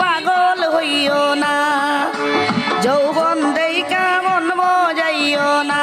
পাগল হইও না। যৌবন দেই কেমন বজাইও না।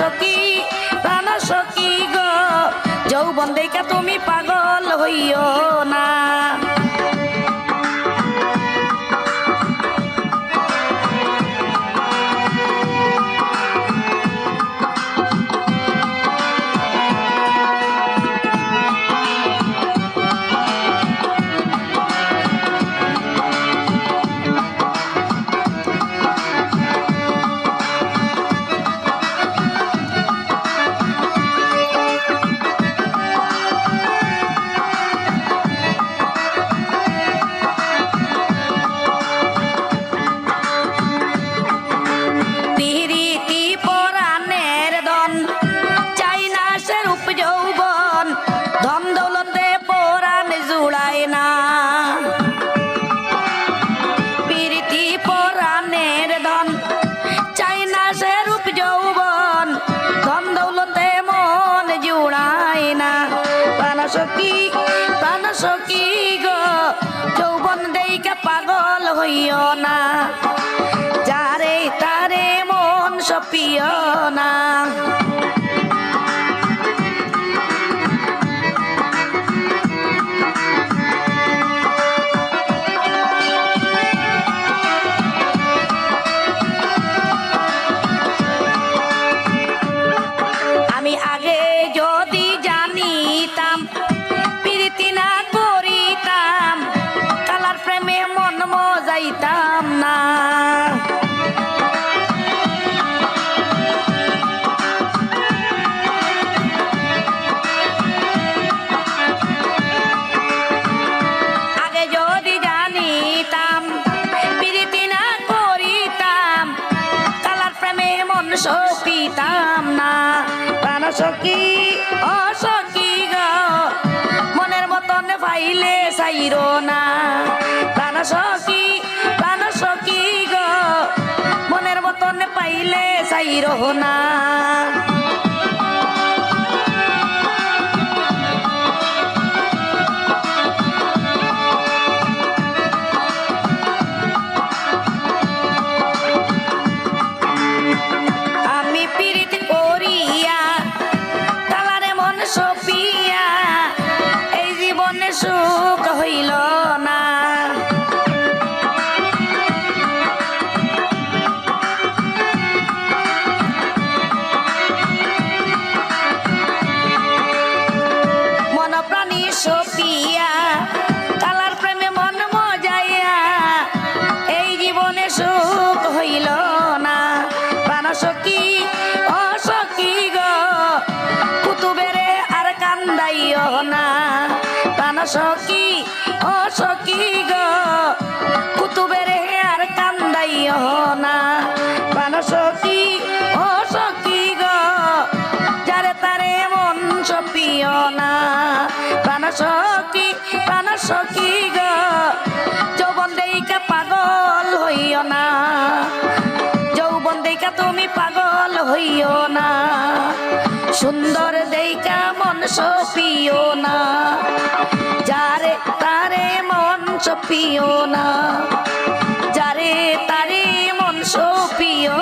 সখী প্রাণ সখী গো। যৌবন তুমি পাগল হইও সখী প্রাণ সখী গো। যৌবন দেইকে পাগল হইও না। যারে তারে মন সপিও না। আমি আগে সপিতাম না প্রাণ সকি অসকি গো। মনের মতন পাইলে সাইর না। প্রাণ সকি প্রাণ সকি গো। মনের মতন পাইলে সাইর না। সখী ও সখী গো। কুতুবেরে আর কান্দাইও না। প্রাণ সখী ও সখী গো। যারে তারে মন সপিও না। প্রাণ সখী প্রাণ সখী গো। যৌবন দেইকা পাগল হইও না। যৌবন দেইকা তুমি পাগল হইও না। সুন্দর দেইকা মন সপিও না। যারে তারে মন সপিও না যারে তারে মন সপিও